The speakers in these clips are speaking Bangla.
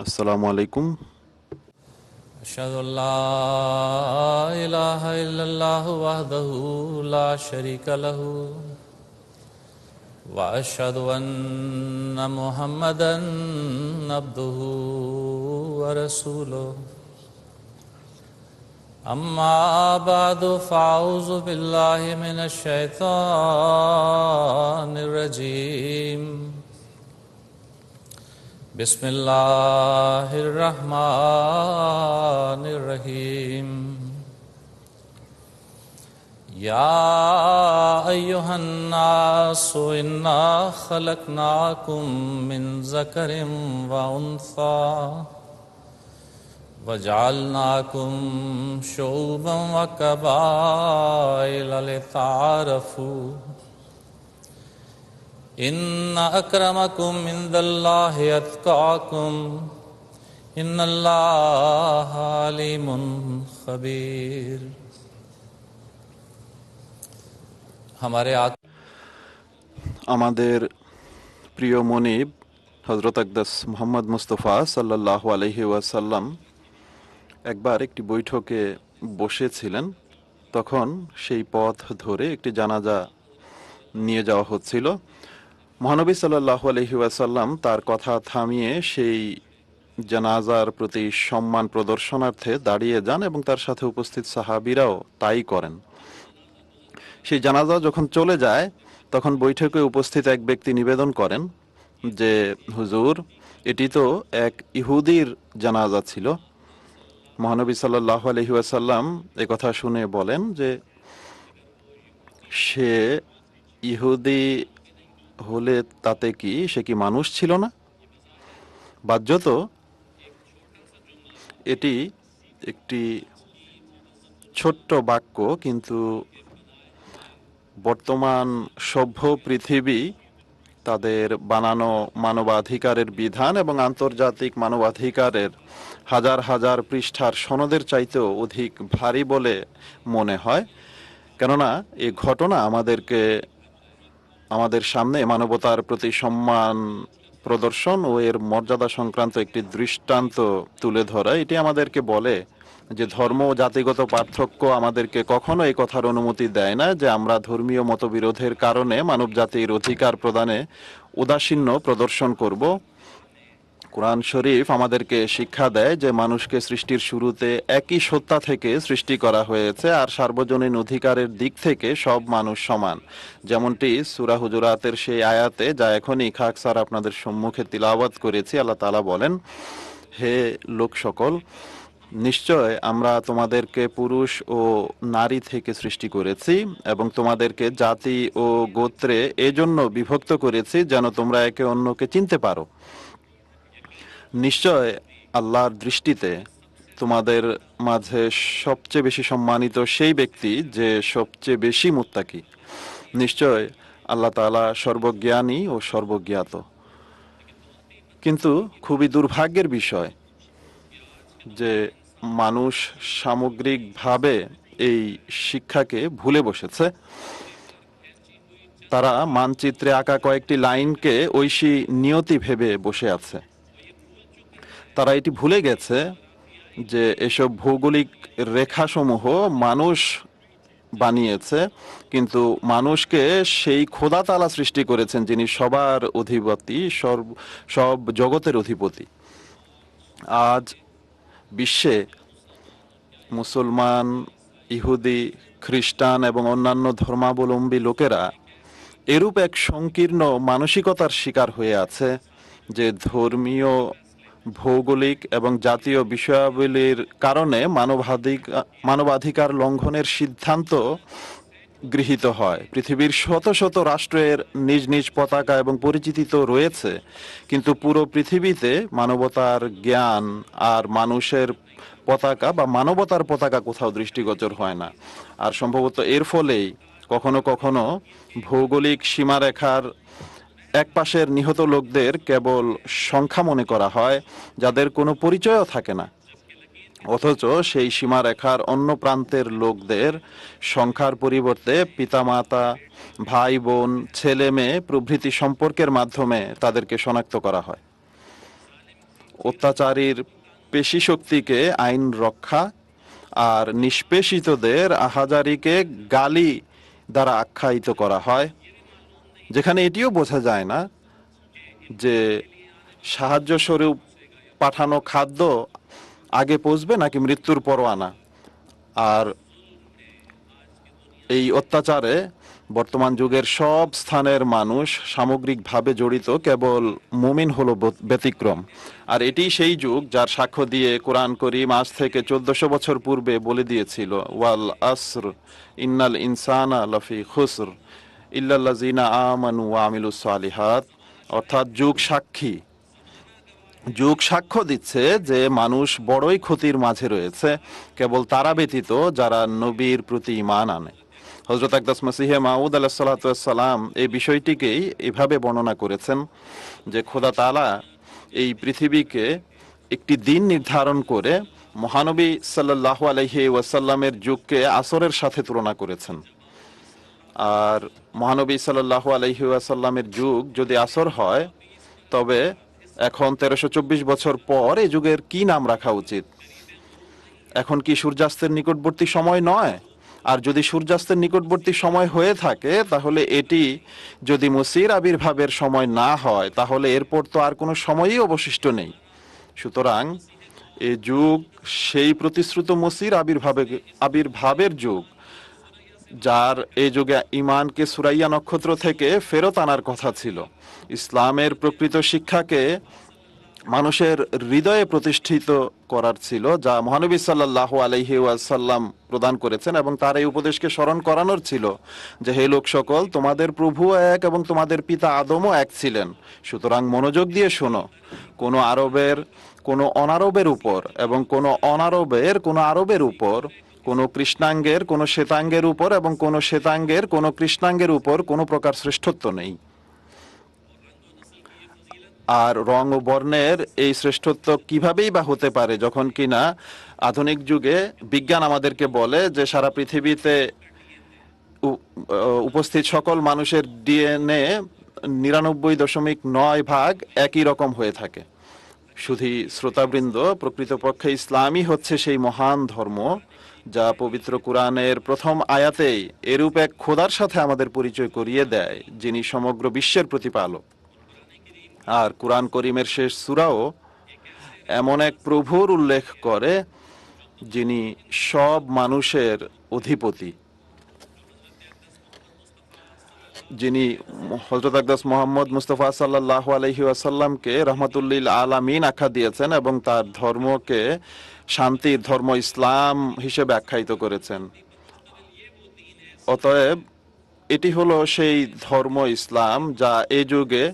السلام علیکم۔ اشهد ان لا اله الا الله وحده لا شريك له واشهد ان محمدا عبده ورسوله اما بعد فاعوذ بالله من الشيطان الرجيم بسم اللہ الرحمن الرحیم۔ یا ایوہ الناس انا خلقناکم من ذکر و انثا وجعلناکم شعوبا و قبائل لتعارفو ان اکرمکم عند اللہ اتقاکم ان اللہ علیم خبیر ہمارے আমাদের প্রিয় মনিব হজরত আকদাস মোহাম্মদ মুস্তফা সাল্লাহ আলহি ওয়াসাল্লাম একবার একটি বৈঠকে বসেছিলেন। তখন সেই পথ ধরে একটি জানাজা নিয়ে যাওয়া হচ্ছিল। মহানবী সাল্লাহ আলহি ওয়াসাল্লাম তার কথা থামিয়ে সেই জানাজার প্রতি সম্মান প্রদর্শনার্থে দাঁড়িয়ে যান এবং তার সাথে উপস্থিত সাহাবিরাও তাই করেন। সেই জানাজা যখন চলে যায়, তখন বৈঠকে উপস্থিত এক ব্যক্তি নিবেদন করেন যে, হুজুর, এটি তো এক ইহুদির জানাজা ছিল। মহানবী সাল্লাহ আলহি আসাল্লাম কথা শুনে বলেন যে, সে ইহুদি হলে তাতে কি সে কি মানুষ ছিল না? বাহ্যত এটি একটি ছোট্ট বাক্য, কিন্তু বর্তমান সভ্য পৃথিবী তাদের বানানো মানবাধিকারের বিধান এবং আন্তর্জাতিক মানবাধিকারের হাজার হাজার পৃষ্ঠার সনদের চাইতেও অধিক ভারী বলে মনে হয়। কেননা এই ঘটনা আমাদেরকে আমাদের সামনে মানবতার প্রতি সম্মান প্রদর্শন ও এর মর্যাদা সংক্রান্ত একটি দৃষ্টান্ত তুলে ধরা। এটি আমাদেরকে বলে যে ধর্ম ও জাতিগত পার্থক্য আমাদেরকে কখনো এই কথার অনুমতি দেয় না যে আমরা ধর্মীয় মতবিরোধের কারণে মানব জাতির অধিকার প্রদানে উদাসীন্য প্রদর্শন করব। কোরআন শরীফ আমাদেরকে শিক্ষা দেয় যে মানুষকে সৃষ্টির শুরুতে একই সত্তা থেকে সৃষ্টি করা হয়েছে আর সার্বজনীন অধিকারের দিক থেকে সব মানুষ সমান। যেমনটি সুরা হুজুরাতের সেই আয়াতে, যা এখনই খাক স্যার আপনাদের সম্মুখে তিলাওয়াত করেছি, আল্লাহ তালা বলেন, হে লোক সকল, নিশ্চয় আমরা তোমাদেরকে পুরুষ ও নারী থেকে সৃষ্টি করেছি এবং তোমাদেরকে জাতি ও গোত্রে এজন্য বিভক্ত করেছি যেন তোমরা একে অন্যকে চিনতে পারো। নিশ্চয় আল্লাহর দৃষ্টিতে তোমাদের মাঝে সবচেয়ে বেশি সম্মানিত সেই ব্যক্তি যে সবচেয়ে বেশি মুত্তাকি। নিশ্চয় আল্লাহ তাআলা সর্বজ্ঞানী ও সর্বজ্ঞাত। কিন্তু খুবই দুর্ভাগ্যের বিষয় যে মানুষ সামগ্রিকভাবে এই শিক্ষাকে ভুলে বসেছে। তারা মানচিত্রে আঁকা কয়েকটি লাইনকে ঐশী নিয়তি ভেবে বসে আছে। তারা এটি ভুলে গেছে যে এসব ভৌগোলিক রেখাসমূহ মানুষ বানিয়েছে, কিন্তু মানুষকে সেই খোদা তালা সৃষ্টি করেছেন যিনি সবার অধিপতি, সর্ব, সব জগতের অধিপতি। আজ বিশ্বে মুসলমান, ইহুদি, খ্রিস্টান এবং অন্যান্য ধর্মাবলম্বী লোকেরা এরূপ এক সংকীর্ণ মানসিকতার শিকার হয়ে আছে যে ধর্মীয় ভৌগোলিক এবং জাতীয় বিষয়াবলীর কারণে মানবাধিকার মানবাধিকার লঙ্ঘনের সিদ্ধান্ত গৃহীত হয়। পৃথিবীর শত শত রাষ্ট্রের নিজ নিজ পতাকা এবং পরিচিতি তো রয়েছে, কিন্তু পুরো পৃথিবীতে মানবতার জ্ঞান আর মানুষের পতাকা বা মানবতার পতাকা কোথাও দৃষ্টিগোচর হয় না। আর সম্ভবত এর ফলেই কখনো কখনো ভৌগোলিক সীমারেখার এক পাশের নিহত লোকদের কেবল সংখ্যা মনে করা হয়, যাদের কোনো পরিচয়ও থাকে না। অথচ সেই সীমারেখার অন্য প্রান্তের লোকদের সংখ্যার পরিবর্তে পিতামাতা ভাই বোন ছেলে মেয়ে প্রভৃতি সম্পর্কের মাধ্যমে তাদেরকে শনাক্ত করা হয়। অত্যাচারীর পেশি শক্তিকে আইন রক্ষা আর নিষ্পেষিতদের আহাজারিকে গালি দ্বারা আখ্যায়িত করা হয়। যেখানে এটিও বোঝা যায় না যে সাহায্য স্বরূপ পাঠানো খাদ্য আগে পৌঁছবে নাকি মৃত্যুর পরোয়ানা আর এই অত্যাচারে বর্তমান যুগের সব স্থানের মানুষ সামগ্রিকভাবে জড়িত, কেবল মুমিন হলো ব্যতিক্রম। আর এটি সেই যুগ যার সাক্ষ্য দিয়ে কোরআন করিম আজ থেকে চোদ্দশো বছর পূর্বে বলে দিয়েছিল, ওয়াল আসর ইন্নাল ইনসানা লফি খুসর। ইল্লাল্লাজিনা আমানু ওয়া আমিলুস সালিহাত, অর্থাৎ যুগ সাক্ষী। যুগ সাক্ষ্য দিচ্ছে যে মানুষ বড়ই ক্ষতির মাঝে রয়েছে, কেবল তারা ব্যতীত যারা নবীর প্রতি ইমান আনে। হজরত আকদাস মসিহে মাউদ আলাহ সাল্লাম এই বিষয়টিকেই এভাবে বর্ণনা করেছেন যে খোদা তালা এই পৃথিবীকে একটি দিন নির্ধারণ করে মহানবী সাল্লাহ আলহি ওয়াসাল্লামের যুগকে আসরের সাথে তুলনা করেছেন। আর মহানবী সাল্লাহ আলহি ওয়াসাল্লামের যুগ যদি আসর হয়, তবে এখন তেরোশো চব্বিশ বছর পর এই যুগের কি নাম রাখা উচিত? এখন কি সূর্যাস্তের নিকটবর্তী সময় নয়? আর যদি সূর্যাস্তের নিকটবর্তী সময় হয়ে থাকে, তাহলে এটি যদি মসির আবির্ভাবের সময় না হয়, তাহলে এরপর তো আর কোনো সময়ই অবশিষ্ট নেই। সুতরাং এ যুগ সেই প্রতিশ্রুত মসির আবির্ভাবে আবির্ভাবের যুগ। যার এই যুগে ইমানকে সুরাইয়া নক্ষত্র থেকে ফেরত আনার কথা ছিল। ইসলামের প্রকৃত শিক্ষাকে মানুষের হৃদয়ে প্রতিষ্ঠিত করার ছিল, যা মহানবী সাল্লাহ আলহি ওয়াসাল্লাম প্রদান করেছেন এবং তার এই উপদেশকে স্মরণ করানোর ছিল যে, হে লোক সকল, তোমাদের প্রভু এক এবং তোমাদের পিতা আদমও এক ছিলেন। সুতরাং মনোযোগ দিয়ে শোনো, কোনো আরবের, কোনো অনারবের উপর এবং কোনো অনারবের, কোনো আরবের উপর কোনো কৃষ্ণাঙ্গের, কোনো শ্বেতাঙ্গের উপর এবং কোনো শ্বেতাঙ্গের, কোনো কৃষ্ণাঙ্গের উপর কোনো প্রকার শ্রেষ্ঠত্ব নেই। আর রং ও বর্ণের এই শ্রেষ্ঠত্ব কিভাবেই বা হতে পারে, যখন কিনা আধুনিক যুগে বিজ্ঞান আমাদেরকে বলে যে সারা পৃথিবীতে উপস্থিত সকল মানুষের ডিএনএ নিরানব্বই দশমিক নয় ভাগ একই রকম হয়ে থাকে। শুধু শ্রোতাবৃন্দ, প্রকৃতপক্ষে ইসলামই হচ্ছে সেই মহান ধর্ম। যা পবিত্র কোরআনের প্রথম আয়াতেই এরূপ এক খোদার সাথে আমাদের পরিচয় করিয়ে দেয়, যিনি সমগ্র বিশ্বের প্রতিপালক। আর কোরআন করিমের শেষ সূরাও এমন এক প্রভুর উল্লেখ করে, যিনি সব মানুষের অধিপতি। যিনি হজরত আকদাস মোহাম্মদ মুস্তফা সাল্লাহ আলহি আসাল্লামকে রহমতুল্লিল আলামিন আখ্যা দিয়েছেন এবং তার ধর্মকে শান্তির ধর্ম, ইসলাম হিসেবে আখ্যায়িত করেছেন। অতএব এটি হলো সেই ধর্ম, ইসলাম যা এই যুগে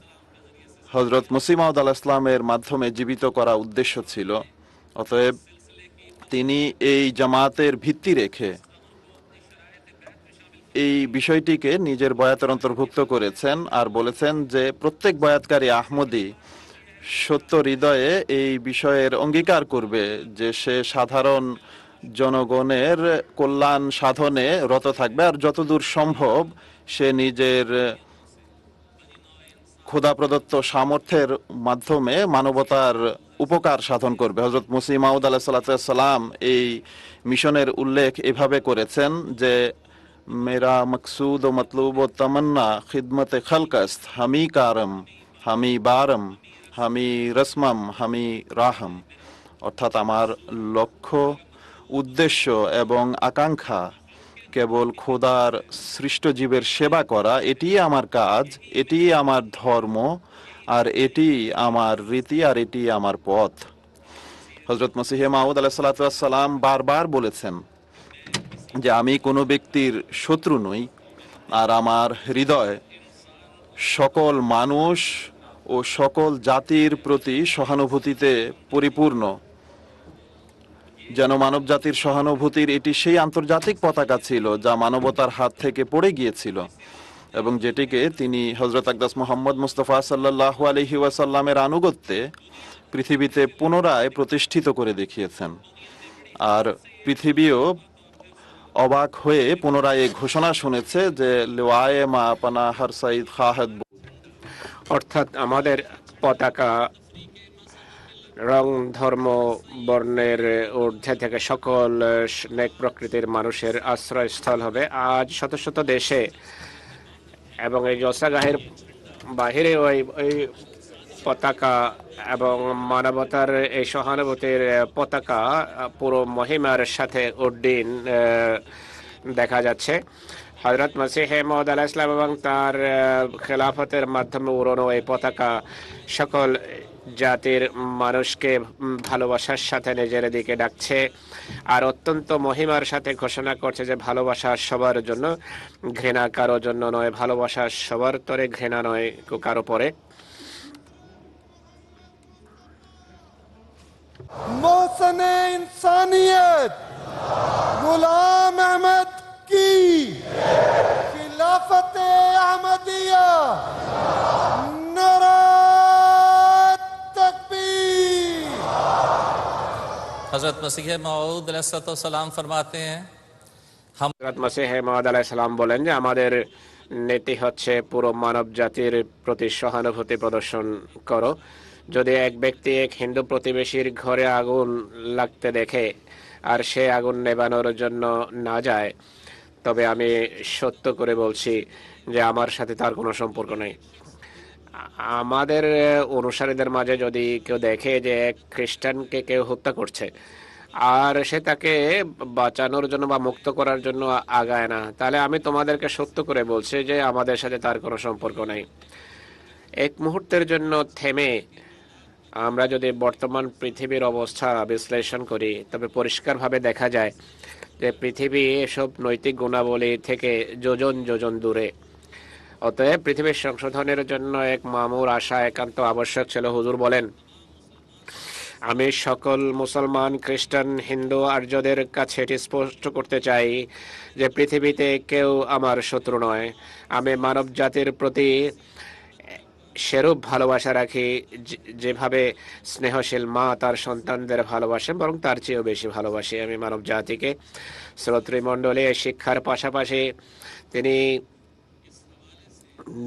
হজরত মুসিমাউদ আল ইসলামের মাধ্যমে জীবিত করা উদ্দেশ্য ছিল। অতএব তিনি এই জামাতের ভিত্তি রেখে এই বিষয়টিকে নিজের বয়াতের অন্তর্ভুক্ত করেছেন আর বলেছেন যে প্রত্যেক বয়াতকারী আহমদি সত্য হৃদয়ে এই বিষয়ের অঙ্গীকার করবে যে সে সাধারণ জনগণের কল্যাণ সাধনে রত থাকবে আর যতদূর সম্ভব সে নিজের খোদা প্রদত্ত সামর্থ্যের মাধ্যমে মানবতার উপকার সাধন করবে। হজরত মুসিম মাউদ আলাহ সাল্লাম এই মিশনের উল্লেখ এভাবে করেছেন যে, মেরা মকসুদ ও মতলুব ও তমন্না খিদমত খলকস্ত হামি কারম হামি বারম হামি রসমম, হামি রাহম, অর্থাৎ আমার লক্ষ্য, উদ্দেশ্য এবং আকাঙ্ক্ষা, কেবল খোদার সৃষ্ট জীবের সেবা করা এটিই আমার কাজ এটিই আমার ধর্ম, আর এটি আমার রীতি, আর এটি আমার পথ। হজরত মসিহে মাউদ আলাহ সাল্লাম বারবার বলেছেন যে আমি কোনো ব্যক্তির শত্রু নই, আর আমার হৃদয় সকল মানুষ ও সকল জাতির প্রতি সহানুভূতিতে পরিপূর্ণ। যেন মানব জাতির সহানুভূতির এটি সেই আন্তর্জাতিক পতাকা ছিল যা মানবতার হাত থেকে পড়ে গিয়েছিল এবং যেটিকে তিনি হজরত আকদাস মোহাম্মদ মুস্তফা সাল্লাহ আলহি ওয়াসাল্লামের আনুগত্যে পৃথিবীতে পুনরায় প্রতিষ্ঠিত করে দেখিয়েছেন। আর পৃথিবীও অবাক হয়ে পুনরায় এই ঘোষণা শুনেছে যে লেওয়ায়ে মা পানা হার সাইদ খাহেদ অর্থাৎ আমাদের পতাকা, রং, ধর্ম, বর্ণের ঊর্ধ্বে থেকে সকল নেক প্রকৃতির মানুষের আশ্রয়স্থল হবে। আজ শত শত দেশে এবং এই জলসাগাহের বাহিরে ওই ওই পতাকা এবং মানবতার এই সহানুভূতির পতাকা পুরো মহিমার সাথে উড্ডীন দেখা যাচ্ছে। হজরত মসিহে মহদ আলাহ ইসলাম এবং তার খেলাফতের মাধ্যমে উড়ানো এই পতাকা সকল জাতির মানুষকে ভালোবাসার সাথে নিজের দিকে ডাকছে আর অত্যন্ত মহিমার সাথে ঘোষণা করছে যে ভালোবাসা সবার জন্য ঘৃণা কারোর জন্য নয় ভালোবাসা সবার তরে ঘৃণা নয় কারও পরে মোসনে ইনসানিয়ত গুলাম আহমদ की खिलाफत अहमदिया नारा तकबीर हज़रत मसीह मऊद सलाम फरमाते हैं हम হযরত মসিহ মহম্মদ আলাইহিস সালাম বলেন যে আমাদের নীতি হচ্ছে পুরো মানব জাতির প্রতি সহানুভূতি প্রদর্শন করো যদি এক ব্যক্তি এক হিন্দু প্রতিবেশীর ঘরে আগুন লাগতে দেখে আর সে আগুন নেবানোর জন্য না যায় তবে আমি সত্য করে বলছি যে আমার সাথে তার কোনো সম্পর্ক নেই। আমাদের অনুসারীদের মাঝে যদি কেউ দেখে যে এক খ্রিস্টানকে কেউ হত্যা করছে, আর সে তাকে বাঁচানোর জন্য বা মুক্ত করার জন্য আগায় না, তাহলে আমি তোমাদেরকে সত্য করে বলছি যে আমাদের সাথে তার কোনো সম্পর্ক নেই। এক মুহূর্তের জন্য থেমে আমরা যদি বর্তমান পৃথিবীর অবস্থা বিশ্লেষণ করি, তবে পরিষ্কারভাবে দেখা যায় যে পৃথিবী এসব নৈতিক গুণাবলী থেকে যোজন যোজন দূরে। অতএব পৃথিবীর সংশোধনের জন্য এক মামুর আশা একান্ত আবশ্যক ছিল। হুজুর বলেন, আমি সকল মুসলমান, খ্রিস্টান, হিন্দু, আর্যদের কাছে এটি স্পষ্ট করতে চাই যে পৃথিবীতে কেউ আমার শত্রু নয়। আমি মানব জাতির প্রতি সেরূপ ভালোবাসা রাখি যেভাবে স্নেহশীল মা তার সন্তানদের ভালোবাসেন, বরং তার চেয়েও বেশি ভালোবাসি। আমি মানব জাতিকে শ্রোতৃমণ্ডলী শিক্ষার পাশাপাশি তিনি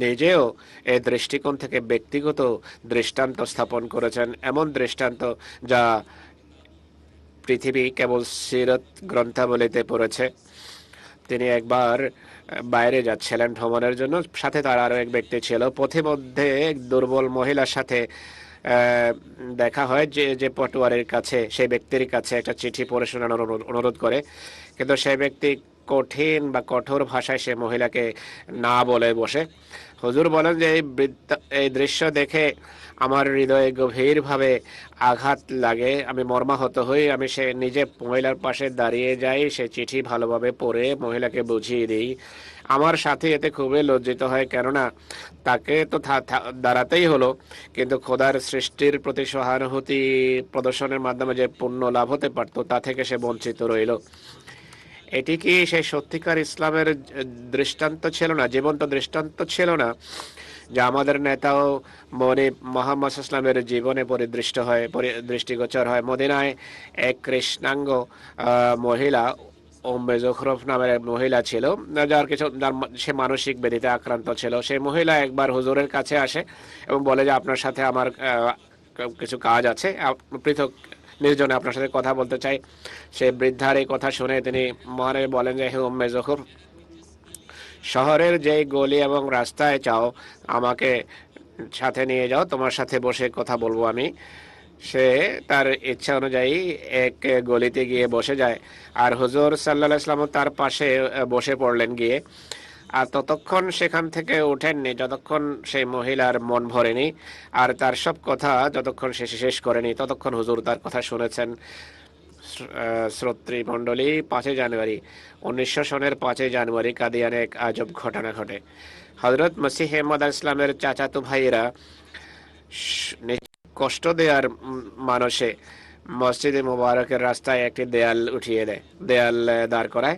নিজেও এই দৃষ্টিকোণ থেকে ব্যক্তিগত দৃষ্টান্ত স্থাপন করেছেন। এমন দৃষ্টান্ত যা পৃথিবী কেবল সিরত গ্রন্থাবলীতে পড়েছে। তিনি একবার বাইরে যাচ্ছিলেন ভ্রমণের জন্য। সাথে তার আরও এক ব্যক্তি ছিল। পথে মধ্যে এক দুর্বল মহিলার সাথে দেখা হয় যে যে পটুয়ারের কাছে, সেই ব্যক্তির কাছে একটা চিঠি পড়ে শোনানোর অনুরোধ- করে। কিন্তু সেই ব্যক্তি কঠিন বা কঠোর ভাষায় সে মহিলাকে না বলে বসে। হুজুর বলেন যে, এই এই দৃশ্য দেখে আমার হৃদয়ে গভীরভাবে আঘাত লাগে। আমি মর্মাহত হই। আমি সে নিজে মহিলার পাশে দাঁড়িয়ে যাই। সে চিঠি ভালোভাবে পড়ে, মহিলাকে বুঝিয়ে দিই। আমার সাথে এতে খুবই লজ্জিত হয়, কেননা তাকে তো দাঁড়াতেই হলো। কিন্তু খোদার সৃষ্টির প্রতি সহানুভূতি প্রদর্শনের মাধ্যমে যে পুণ্য লাভ হতে পারতো, তা থেকে সে বঞ্চিত রইল। এটি কি সেই সত্যিকার ইসলামের দৃষ্টান্ত ছিল না? জীবন্ত দৃষ্টান্ত ছিল না। যা আমাদের নেতাও মনে মোহাম্মদ ইসলামের জীবনে পরিদৃষ্ট হয় দৃষ্টিগোচর হয়। মদিনায় এক কৃষ্ণাঙ্গ মহিলা ওম্মে জখরফ নামের এক মহিলা ছিল, যার কিছু, যার সে মানসিক ব্যাধিতে আক্রান্ত ছিল। সেই মহিলা একবার হুজুরের কাছে আসে এবং বলে যে, আপনার সাথে আমার কিছু কাজ আছে। পৃথক নির্জনে আপনার সাথে কথা বলতে চাই। সে বৃদ্ধার এই কথা শুনে তিনি মহানে বলেন যে, হে উম্মে জখর শহরের যে গলি এবং রাস্তায় চাও আমাকে সাথে নিয়ে যাও, তোমার সাথে বসে কথা বলব আমি। সে তার ইচ্ছা অনুযায়ী এক গলিতে গিয়ে বসে যায়। আর হুজুর সাল্লাহ ইসলাম তার পাশে বসে পড়লেন গিয়ে। আর ততক্ষণ সেখান থেকে ওঠেননি যতক্ষণ সেই মহিলার মন ভরেনি। আর তার সব কথা যতক্ষণ সে শেষ করেনি, ততক্ষণ হুজুর তার কথা শুনেছেন। শ্রোত্রী মণ্ডলী, পাঁচই জানুয়ারি। উনিশশো সনের পাঁচই জানুয়ারি কাদিয়ানে এক আজব ঘটনা ঘটে। হজরত মসিহ হেমদ ইসলামের চাচাতো ভাইয়েরা কষ্ট দেওয়ার মানসে মসজিদে মুবারকের রাস্তায় একটি দেয়াল উঠিয়ে দেয়। দেয়াল দাঁড় করায়।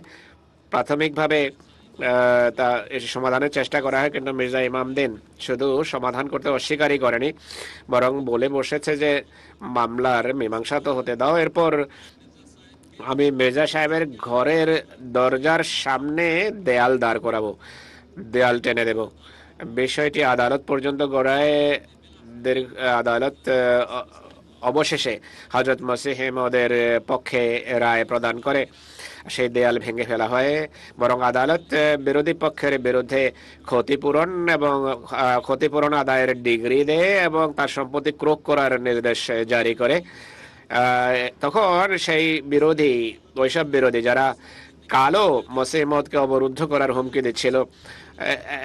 প্রাথমিকভাবে তা সমাধানের চেষ্টা করা হয়, কিন্তু মির্জা ইমাম দিন শুধু সমাধান করতে অস্বীকারই করেনি, বরং বলে বসেছে যে, মামলার মীমাংসা তো হতে দাও। এরপর আমি মির্জা সাহেবের ঘরের দরজার সামনে দেয়াল দাঁড় করাবো, দেয়াল টেনে দেব। বিষয়টি আদালত পর্যন্ত গড়ায় দীর্ঘ- আদালত অবশেষে হজরত মসিহেমদের পক্ষে রায় প্রদান করে। সেই দেয়াল ভেঙে ফেলা হয়, বরং আদালত বিরোধী পক্ষের বিরুদ্ধে ক্ষতিপূরণ এবং ক্ষতিপূরণ আদায়ের ডিগ্রি দেয় এবং তার সম্পত্তি ক্রোক করার নির্দেশ জারি করে। তখন সেই বিরোধী ওইসব বিরোধী যারা কালো মসিমদকে অবরুদ্ধ করার হুমকি দিচ্ছিল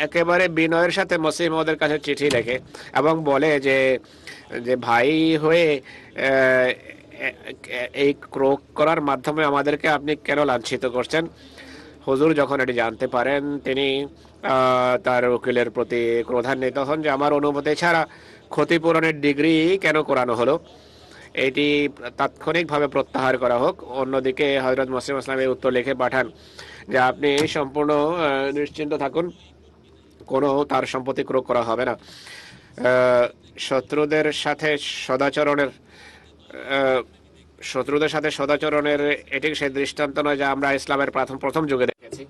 একেবারে বিনয়ের সাথে মসিমদের কাছে চিঠি লেখে এবং বলে যে যে ভাই হয়ে এই ক্রোক করার মাধ্যমে আমাদেরকে আপনি কেন লাঞ্ছিত করছেন? হুজুর যখন এটি জানতে পারেন, তিনি তার উকিলের প্রতি ক্রোধান্বিত হন যে, আমার অনুমতি ছাড়া ক্ষতিপূরণের ডিগ্রি কেন করানো হলো? এটি তাৎক্ষণিকভাবে প্রত্যাহার করা হোক। অন্যদিকে হজরত মসিম আসলাম এই উত্তর লিখে পাঠান যে, আপনি সম্পূর্ণ নিশ্চিন্ত থাকুন। কোনো তার সম্পত্তি ক্রোক করা হবে না। শত্রুদের সাথে সদাচরণের শত্রুদের সাথে সদাচরণের এটি সেই দৃষ্টান্ত নয় যা আমরা ইসলামের প্রথম প্রথম যুগে দেখেছি।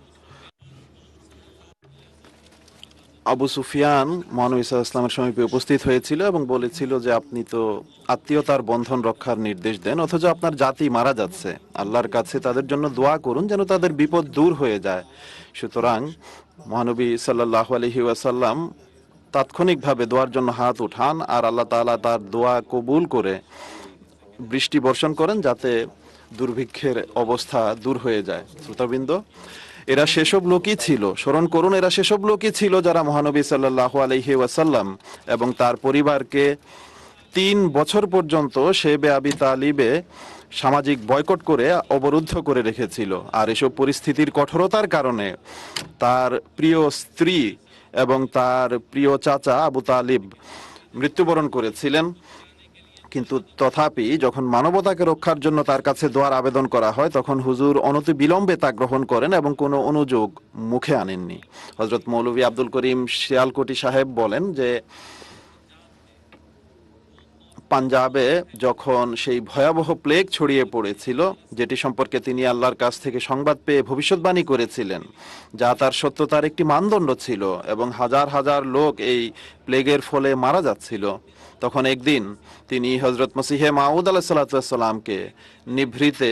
আবু সুফিয়ান মহানবী ইসলামের সমীপে উপস্থিত হয়েছিল এবং বলেছিল যে আপনি তো আত্মীয়তার বন্ধন রক্ষার নির্দেশ দেন, অথচ আপনার জাতি মারা যাচ্ছে। আল্লাহর কাছে তাদের জন্য দোয়া করুন যেন তাদের বিপদ দূর হয়ে যায়। সুতরাং মহানবী সাল্লাহ আলহি ওয়াসাল্লাম তাৎক্ষণিকভাবে দোয়ার জন্য হাত উঠান আর আল্লাহ তাআলা তার দোয়া কবুল করে বৃষ্টি বর্ষণ করেন যাতে দুর্ভিক্ষের অবস্থা দূর হয়ে যায়। শ্রোতাবৃন্দ এরা সেসব লোকই ছিল। স্মরণ করুন, এরা সেসব লোকই ছিল যারা মহানবী সাল্লাহ আলহি ওয়াসাল্লাম এবং তার পরিবারকে তিন বছর পর্যন্ত সে আবি তালিবে সামাজিক বয়কট করে অবরুদ্ধ করে রেখেছিল। আর এসব পরিস্থিতির কঠোরতার কারণে তার প্রিয় স্ত্রী এবং তার প্রিয় চাচা আবু তালিব মৃত্যুবরণ করেছিলেন। কিন্তু তথাপি যখন মানবতাকে রক্ষার জন্য তার কাছে দোয়ার আবেদন করা হয়, তখন হুজুর অনতি বিলম্বে তা গ্রহণ করেন এবং কোনো অনুযোগ মুখে আনেননি। হজরত মৌলভী আব্দুল করিম শিয়ালকোটি সাহেব বলেন যে, পাঞ্জাবে যখন সেই ভয়াবহ প্লেগ ছড়িয়ে পড়েছিল, যেটি সম্পর্কে তিনি আল্লাহর কাছ থেকে সংবাদ পেয়ে ভবিষ্যৎবাণী করেছিলেন, যা তার সত্যতার একটি মানদণ্ড ছিল এবং হাজার হাজার লোক এই প্লেগের ফলে মারা যাচ্ছিল। তখন একদিন তিনি হজরত মসিহে মাউদ আলাহ সাল্লাতামকে নিভৃতে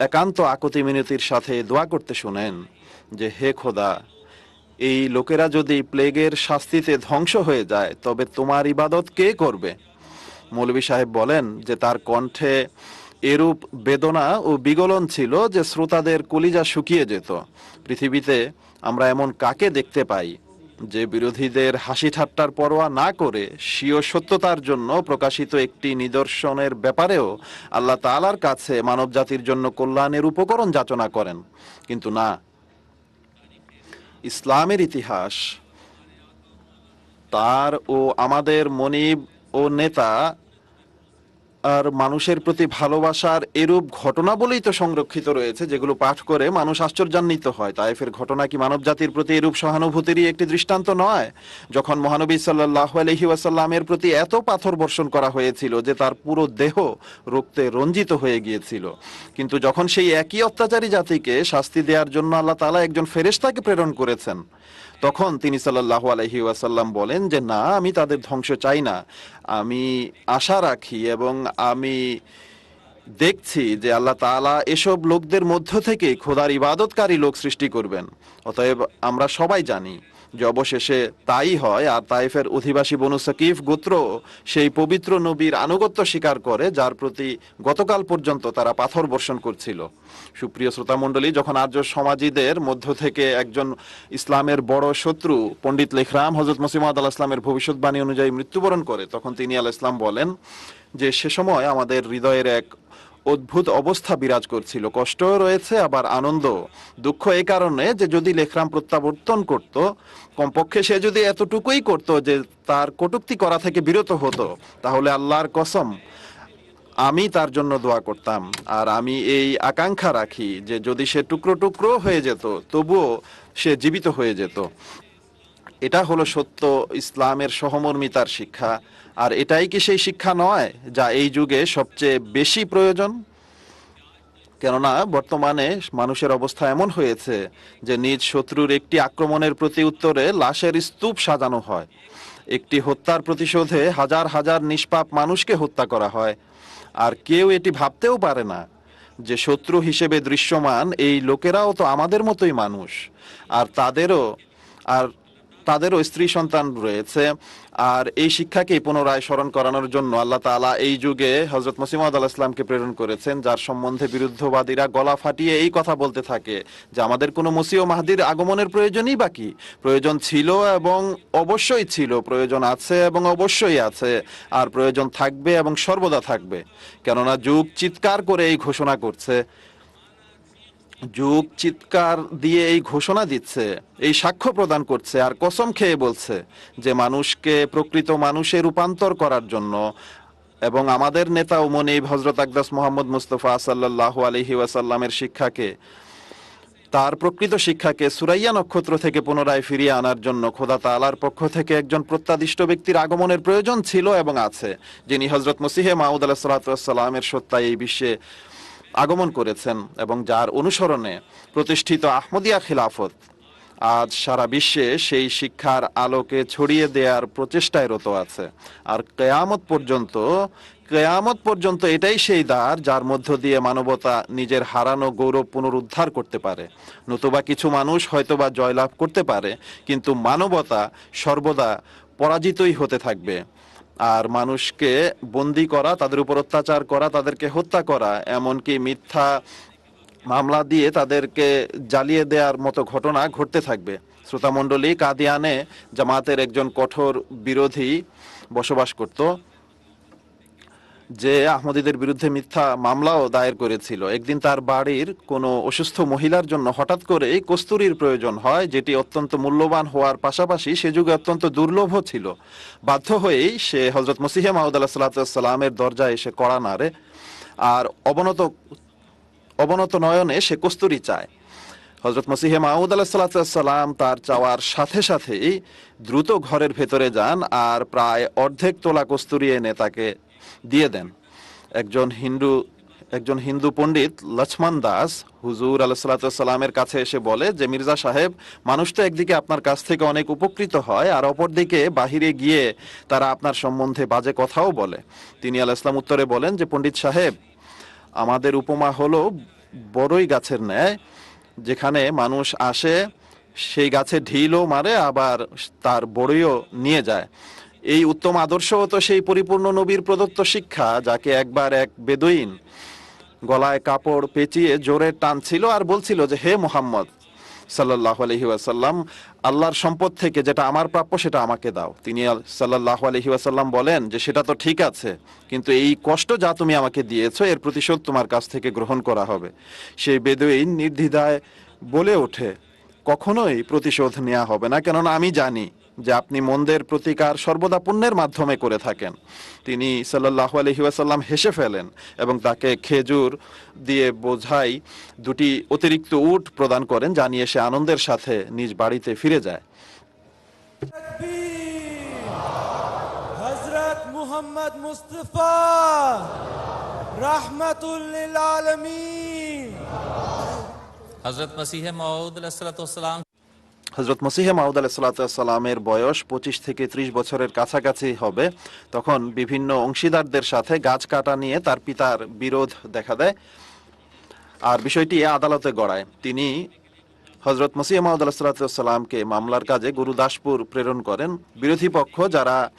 একান্ত আকতি মিনতির সাথে দোয়া করতে শোনেন যে, হে খোদা, এই লোকেরা যদি প্লেগের শাস্তিতে ধ্বংস হয়ে যায়, তবে তোমার ইবাদত কে করবে? মৌলভী সাহেব বলেন যে, তার কণ্ঠে এরূপ বেদনা ও বিগলন ছিল যে শ্রোতাদের কলিজা শুকিয়ে যেত। পৃথিবীতে আমরা এমন কাকে দেখতে পাই যে বিরোধীদের হাসি ঠাট্টার পরোয়া না করে স্বীয় সত্যতার জন্য প্রকাশিত একটি নিদর্শনের ব্যাপারেও আল্লাহ তালার কাছে মানব জাতির জন্য কল্যাণের উপকরণ যাচনা করেন। কিন্তু না, ইসলামের ইতিহাস, তার ও আমাদের মনিব ও নেতা আর মানুষের প্রতি ভালোবাসার এরূপ ঘটনা বলেই তো সংরক্ষিত রয়েছে, যেগুলো পাঠ করে মানুষ আশ্চর্যান্বিত হয়। তাইফের ঘটনা কি মানব জাতির প্রতি এরূপ সহানুভূতিরই একটি দৃষ্টান্ত নয়? যখন মহানবী সাল্লাহ আলহি ওয়াসাল্লামের প্রতি এত পাথর বর্ষণ করা হয়েছিল যে তার পুরো দেহ রক্তে রঞ্জিত হয়ে গিয়েছিল। কিন্তু যখন সেই একই অত্যাচারী জাতিকে শাস্তি দেওয়ার জন্য আল্লাহ তালা একজন ফেরেশতাকে প্রেরণ করেছেন তখন তিনি সাল্লাহ আলহি ওয়াসাল্লাম বলেন যে, না, আমি তাদের ধ্বংস চাই না। আমি আশা রাখি এবং আমি দেখছি যে আল্লাহ তালা এসব লোকদের মধ্য থেকে খোদার ইবাদতকারী লোক সৃষ্টি করবেন। অতএব আমরা সবাই জানি যে অবশেষে তাই হয়, আর তাইফের অধিবাসী বনু সাকিফ গোত্র সেই পবিত্র নবীর আনুগত্য স্বীকার করে, যার প্রতি গতকাল পর্যন্ত তারা পাথর বর্ষণ করছিল। সুপ্রিয় শ্রোতা মণ্ডলী যখন আর্য সমাজীদের মধ্য থেকে একজন ইসলামের বড় শত্রু পণ্ডিত লেখরাম হজরত মসিমাদ আল ইসলামের ভবিষ্যৎবাণী অনুযায়ী মৃত্যুবরণ করে, তখন তিনি আল ইসলাম বলেন যে, সে সময় আমাদের হৃদয়ের এক অদ্ভুত অবস্থা বিরাজ করছিল। কষ্ট রয়েছে, আবার আনন্দ। দুঃখ এই কারণে যে যদি লেখরাম প্রত্যাবর্তন করত, কমপক্ষে সে যদি এতটুকুই করত যে তার কটুক্তি করা থেকে বিরত হতো, তাহলে আল্লাহর কসম, আমি তার জন্য দোয়া করতাম। আর আমি এই আকাঙ্ক্ষা রাখি যে যদি সে টুকরো টুকরো হয়ে যেত, তবুও সে জীবিত হয়ে যেত। এটা হলো সত্য, ইসলামের সহমর্মিতার শিক্ষা। আর এটাই কি সেই শিক্ষা নয়, যা এই যুগে সবচেয়ে বেশি প্রয়োজন? কেননা বর্তমানে মানুষের অবস্থা এমন হয়েছে যে নিজ শত্রুর একটি আক্রমণের প্রতি উত্তরে লাশের স্তূপ সাজানো হয়। একটি হত্যার প্রতিশোধে হাজার হাজার নিষ্পাপ মানুষকে হত্যা করা হয়। আর কেউ এটি ভাবতেও পারে না যে শত্রু হিসেবে দৃশ্যমান এই লোকেরাও তো আমাদের মতোই মানুষ। আর তাদেরও, আর তাদেরও স্ত্রী সন্তান রয়েছে। আর এই শিক্ষাকে পুনরায় স্মরণ করানোর জন্য আল্লাহ তাআলা এই যুগে হজরত মসিমদ আল্লাহ ইসলামকে প্রেরণ করেছেন, যার সম্বন্ধে বিরুদ্ধবাদীরা গলা ফাটিয়ে এই কথা বলতে থাকে যে, আমাদের কোনো মসিহ মাহাদির আগমনের প্রয়োজনই বাকি প্রয়োজন ছিল এবং অবশ্যই ছিল, প্রয়োজন আছে এবং অবশ্যই আছে, আর প্রয়োজন থাকবে এবং সর্বদা থাকবে। কেননা যুগ চিৎকার করে এই ঘোষণা করছে। যুগ চিৎকার দিয়ে এই ঘোষণা দিচ্ছে, এই সাক্ষ্য প্রদান করছে আর কসম খেয়ে বলছে যে মানুষকে প্রকৃত মানুষে রূপান্তর করার জন্য এবং আমাদের নেতা ও মনিব হজরত আকদাস মোহাম্মদ মুস্তফা সাল্লাহ আলহি ওয়াসাল্লামের শিক্ষাকে, তার প্রকৃত শিক্ষাকে সুরাইয়া নক্ষত্র থেকে পুনরায় ফিরিয়ে আনার জন্য খোদা তালার পক্ষ থেকে একজন প্রত্যাদিষ্ট ব্যক্তির আগমনের প্রয়োজন ছিল এবং আছে, যিনি হজরত মসিহে মাউদ আলাহ সাল্লাতামের সত্তায় এই বিশ্বে আগমন করেছেন এবং যার অনুসরণে প্রতিষ্ঠিত আহমদিয়া খিলাফত আজ সারা বিশ্বে সেই শিক্ষার আলোকে ছড়িয়ে দেওয়ার প্রচেষ্টায় রত আছে। আর কেয়ামত পর্যন্ত কেয়ামত পর্যন্ত এটাই সেই দ্বার যার মধ্য দিয়ে মানবতা নিজের হারানো গৌরব পুনরুদ্ধার করতে পারে। নতুবা কিছু মানুষ হয়তোবা জয়লাভ করতে পারে, কিন্তু মানবতা সর্বদা পরাজিতই হতে থাকবে। আর মানুষকে বন্দি করা, তাদের উপর অত্যাচার করা, তাদেরকে হত্যা করা, এমনকি মিথ্যা মামলা দিয়ে তাদেরকে জ্বালিয়ে দেওয়ার মতো ঘটনা ঘটতে থাকবে। শ্রোতামণ্ডলী, কাদিয়ানে জামাতের একজন কঠোর বিরোধী বসবাস করত। যে আহমদীদের বিরুদ্ধে মিথ্যা মামলাও দায়ের করেছিল। একদিন তার বাড়ির কোনো অসুস্থ মহিলার জন্য হঠাৎ করে কস্তুরীর প্রয়োজন হয়, যেটি অত্যন্ত মূল্যবান হওয়ার পাশাপাশি সে যুগে অত্যন্ত দুর্লভ ছিল। বাধ্য হয়েই সে হজরত মসিহে মাউদ আল্লাহ সাল্লামের দরজায় এসে কড়া নাড়ে আর অবনত অবনত নয়নে সে কস্তুরি চায়। হজরত মসিহে মাহমুদ আলাহ সাল্লাম তার চাওয়ার সাথে সাথেই দ্রুত ঘরের ভেতরে যান আর প্রায় অর্ধেক তোলা কস্তুরি এনে তাকে দিয়ে দেন। একজন হিন্দু একজন হিন্দু পণ্ডিত লক্ষ্মণ দাস হুজুর আলাহ সাল্লামের কাছে এসে বলে যে, মির্জা সাহেব, মানুষ তো একদিকে আপনার কাছ থেকে অনেক উপকৃত হয় আর অপরদিকে বাহিরে গিয়ে তারা আপনার সম্বন্ধে বাজে কথাও বলে। তিনি আলাহ ইসলাম উত্তরে বলেন যে, পণ্ডিত সাহেব, আমাদের উপমা হলো বড়ই গাছের ন্যায়। যেখানে মানুষ আসে, সেই গাছে ঢিলও মারে, আবার তার বড়ইও নিয়ে যায়। এই উত্তম আদর্শ তো সেই পরিপূর্ণ নবীর প্রদত্ত শিক্ষা, যাকে একবার এক বেদুইন গলায় কাপড় পেঁচিয়ে জোরে টানছিল আর বলছিল যে, হে মোহাম্মদ সাল্লাহ আলহি ওয়াসাল্লাম, আল্লাহর সম্পদ থেকে যেটা আমার প্রাপ্য সেটা আমাকে দাও। তিনি সাল্লাহ আলহি ওয়াসাল্লাম বলেন যে, সেটা তো ঠিক আছে, কিন্তু এই কষ্ট যা তুমি আমাকে দিয়েছ, এর প্রতিশোধ তোমার কাছ থেকে গ্রহণ করা হবে। সেই বেদুইন নির্দ্বিধায় বলে ওঠে, কখনোই প্রতিশোধ নেওয়া হবে না, কেননা আমি জানি যে আপনি মন্দের প্রতিকার সর্বদা পুণ্যের মাধ্যমে করে থাকেন। তিনি সাল্লাহ আলহি হেসে ফেলেন এবং তাকে খেজুর দিয়ে বোঝাই দুটি অতিরিক্ত উট প্রদান করেন জানিয়ে সে আনন্দের সাথে নিজ বাড়িতে ফিরে যায়। হজরত মুহাম্মদ মুস্তফা রহমতুল্লিল হজরত হজরত মসিহে মাউদ আলাহিসাল্লামের বয়স পঁচিশ থেকে ত্রিশ বছরের কাছাকাছি হবে। তখন বিভিন্ন অংশীদারদের সাথে গাছ কাটা নিয়ে তার পিতার বিরোধ দেখা দেয়। আর বিষয়টি আদালতে গড়ায়। তিনি হজরত মসিহ মাউদ আলাহিসাল্লামকে মামলার কাজে গুরুদাসপুর প্রেরণ করেন। বিরোধী পক্ষ যারা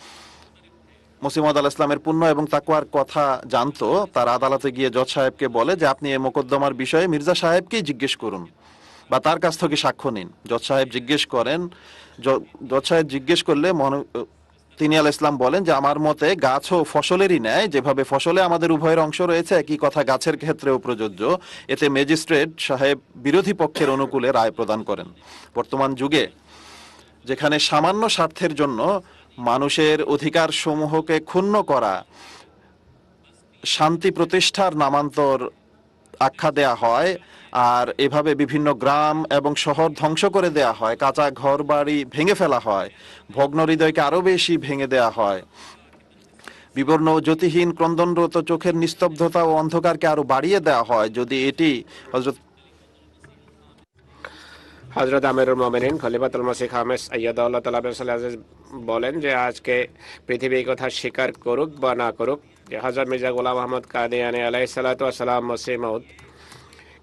মসিমদ আল ইসলামের পুণ্য এবং তাকুয়ার কথা জানতো, তার আদালতে গিয়ে জজ সাহেবকে বলে যে, আপনি এই মোকদ্দমার বিষয়ে মির্জা সাহেবকেই জিজ্ঞেস করুন। বা তার কাছ থেকে সাক্ষ্য নিন। জজ সাহেব জিজ্ঞেস করেন জজ সাহেব জিজ্ঞেস করলে মনে তিনি আল ইসলাম বলেন যে, আমার মতে গাছ ও ফসলেরই ন্যায়, যেভাবে ফসলে আমাদের উভয়ের অংশ রয়েছে, একই কথা গাছের ক্ষেত্রেও প্রযোজ্য। এতে ম্যাজিস্ট্রেট সাহেব বিরোধী পক্ষের অনুকূলে রায় প্রদান করেন। বর্তমান যুগে, যেখানে সামান্য স্বার্থের জন্য মানুষের অধিকার সমূহকে ক্ষুণ্ণ করা, শান্তি প্রতিষ্ঠার নামান্তর আখ্যা দেয়া হয়, আর এভাবে বিভিন্ন গ্রাম এবং শহর ধ্বংস করে দেয়া হয়, কাঁচা ঘর বাড়ি ভেঙে ফেলা হয় ভগ্ন হৃদয়কে আরও বেশি ভেঙে দেয়া হয়। বিবর্ণ জ্যোতিহীন ক্রন্দনরত চোখের নিস্তব্ধতা ও অন্ধকারকে আরও বাড়িয়ে দেওয়া হয়, যদি এটি হজরত হজরত আমিরুল মোমিনিন, খলিফাতুল মসিক হামেস আইয়াদুল্লাহ তালা আজিজ বলেন যে, আজকে পৃথিবী কথা স্বীকার করুক বা না করুক যে মির্জা গোলাম আহমদ কাদিয়ানি আলাই সালাতাম মসিমউদ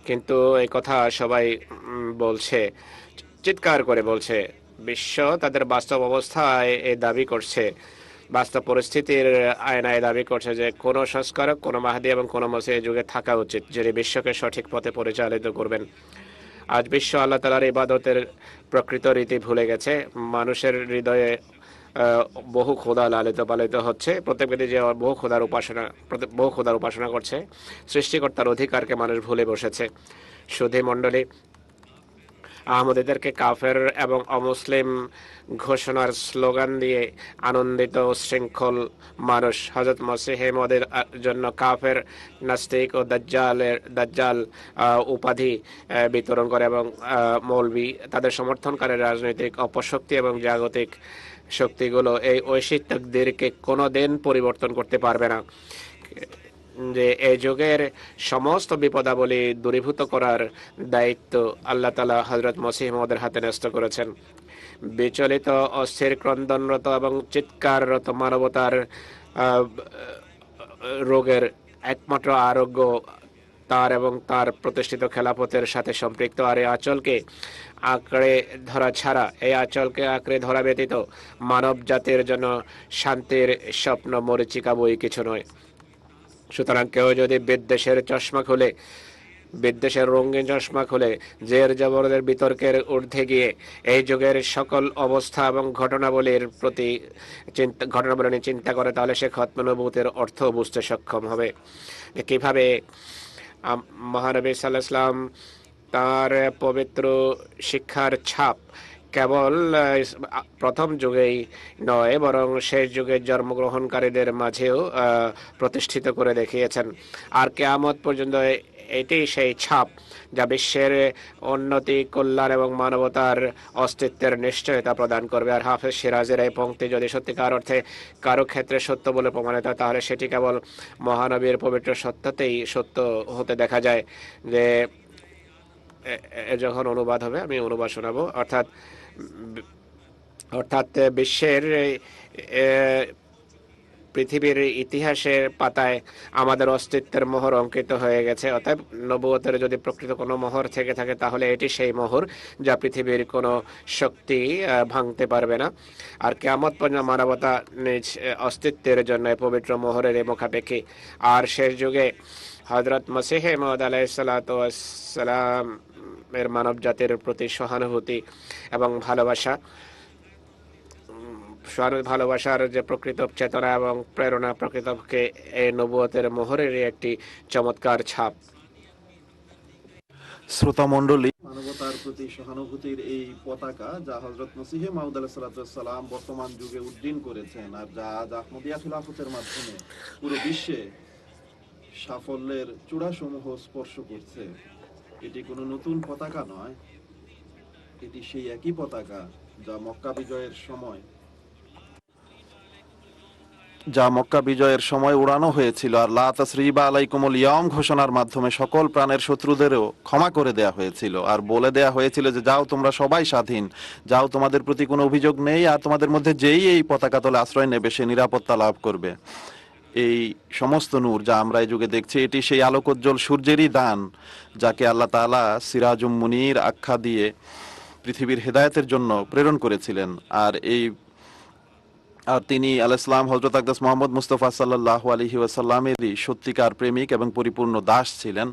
কিন্তু এই কথা সবাই বলছে, চিৎকার করে বলছে, বিশ্ব তাদের বাস্তব অবস্থায় এই দাবি করছে। বাস্তব পরিস্থিতির আয়নায় দাবি করছে যে, কোনো সংস্কারক, কোনো মাহাদি এবং কোনো মসিহ যুগে থাকা উচিত, যিনি বিশ্বকে সঠিক পথে পরিচালিত করবেন। আজ বিশ্ব আল্লাহ তালার ইবাদতের প্রকৃত রীতি ভুলে গেছে। মানুষের হৃদয়ে বহু খোদা লালিত পালিত হচ্ছে। প্রত্যেক ব্যক্তি যে বহু খোদার উপাসনা বহু খোদার উপাসনা করছে, সৃষ্টিকর্তার অধিকারকে মানুষ ভুলে বসেছে। সুধী মণ্ডলী, আহমদীদেরকে কাফের এবং অমুসলিম ঘোষণার স্লোগান দিয়ে আনন্দিত শৃঙ্খল মানুষ। হজরত মসিহেমদের জন্য কাফের, নাস্তিক ও দাজ্জালের, দাজ্জাল উপাধি বিতরণ করে এবং মৌলবি, তাদের সমর্থনকারী রাজনৈতিক অপশক্তি এবং জাগতিক শক্তিগুলো এই ঐশিক তাকদিরকে কোনোদিন পরিবর্তন করতে পারবে না। যে এই যুগের সমস্ত বিপদাবলী দূরীভূত করার দায়িত্ব আল্লাহ তালা হজরত মসিহমদের হাতে ন্যস্ত করেছেন। বিচলিত, অস্থির, ক্রন্দনরত এবং চিৎকাররত মানবতার রোগের একমাত্র আরোগ্য তার এবং তার প্রতিষ্ঠিত খেলাফতের সাথে সম্পৃক্ত। আর এই আঁচলকে আঁকড়ে ধরা ছাড়া, এই আঁচলকে আঁকড়ে ধরা ব্যতীত মানব জাতির জন্য শান্তির স্বপ্ন, মরিচিকা বই কিছু নয়। সুতরাং কেউ যদি বিদ্বেষের চশমা খুলে, বিদ্বেষের রঙিন চশমা খুলে, জের জবরদের বিতর্কের ঊর্ধ্বে গিয়ে এই যুগের সকল অবস্থা এবং ঘটনাবলীর প্রতি চিন্তা, ঘটনাবলী নিয়ে চিন্তা করে, তাহলে সে খতমানুভূতের অর্থ বুঝতে সক্ষম হবে। কীভাবে মহানবী সাল্লাহাম তার পবিত্র শিক্ষার ছাপ কেবল প্রথম যুগেই নয়, বরং শেষ যুগের জন্মগ্রহণকারীদের মাঝেও প্রতিষ্ঠিত করে দেখিয়েছেন। আর কেয়ামত পর্যন্ত এটি সেই ছাপ। যা বিশ্বের উন্নতি কল্যাণ এবং মানবতার অস্তিত্বের নিশ্চয়তা প্রদান করবে। আর হাফেজ সিরাজের এই পঙ্ক্তি যদি সত্যিকার অর্থে কারও ক্ষেত্রে সত্য বলে প্রমাণিত হয়, তাহলে সেটি কেবল মহানবীর পবিত্র সত্যতেই সত্য হতে দেখা যায় যে যখন অনুবাদ হবে আমি অনুবাদ শোনাবো। অর্থাৎ অর্থাৎ বিশ্বের পৃথিবীর ইতিহাসের পাতায় আমাদের অস্তিত্বের মোহর অঙ্কিত হয়ে গেছে। অতএব নবুয়তের যদি প্রকৃত কোনো মোহর থেকে থাকে, তাহলে এটি সেই মোহর যা পৃথিবীর কোনো শক্তি ভাঙতে পারবে না। আর কেয়ামত পর্যন্ত মানবতা নিজ অস্তিত্বের জন্য পবিত্র মোহরের মুখাপেক্ষী। আর শেষ যুগে হজরত মসিহে মহদ আলাইসালাম এর মানব জাতির প্রতি সহানুভূতি এবং ভালোবাসা ভালোবাসার যে প্রকৃত চেতনা এবং প্রেরণা প্রকৃতপক্ষে এই নবুয়তের মোহরেরই একটি চমৎকার ছাপ। শ্রোতা মণ্ডলী মানবতার প্রতি সহানুভূতির এই পতাকা যা হজরত মসিহে মাউদ আলাহিসাল্লাম বর্তমান যুগে উড্ডীন করেছেন আর যা আজ আহমদিয়া খিলাফতের মাধ্যমে পুরো বিশ্বে সাফল্যের চূড়াসমূহ স্পর্শ করছে। এটি কোনো নতুন পতাকা নয় এটি সেই একই পতাকা যা মক্কা বিজয়ের সময় যা মক্কা বিজয়ের সময় উড়ানো হয়েছিল, আর লা তাসরিবা আলাইকুমুল ইয়াম ঘোষণার মাধ্যমে সকল প্রাণের শত্রুদেরও ক্ষমা করে দেয়া হয়েছিল। আর বলে দেয়া হয়েছিল যে, যাও তোমরা সবাই স্বাধীন, যাও তোমাদের প্রতি কোনো অভিযোগ নেই, আর তোমাদের মধ্যে যেই এই পতাকা তলে আশ্রয় নেবে, সে নিরাপত্তা লাভ করবে। এই সমস্ত নূর যা আমরা এই যুগে দেখছি, এটি সেই আলোকোজ্জ্বল সূর্যেরই দান, যাকে আল্লাহ তাআলা সিরাজুম মুনির আখ্যা দিয়ে পৃথিবীর হেদায়তের জন্য প্রেরণ করেছিলেন। আর এই আর তিনি আলাইসালাম হজরত আকদাস মোহাম্মদ মুস্তফা সাল্লাহ আলহি ওয়াসাল্লামেরই সত্যিকার প্রেমিক এবং পরিপূর্ণ দাস ছিলেন।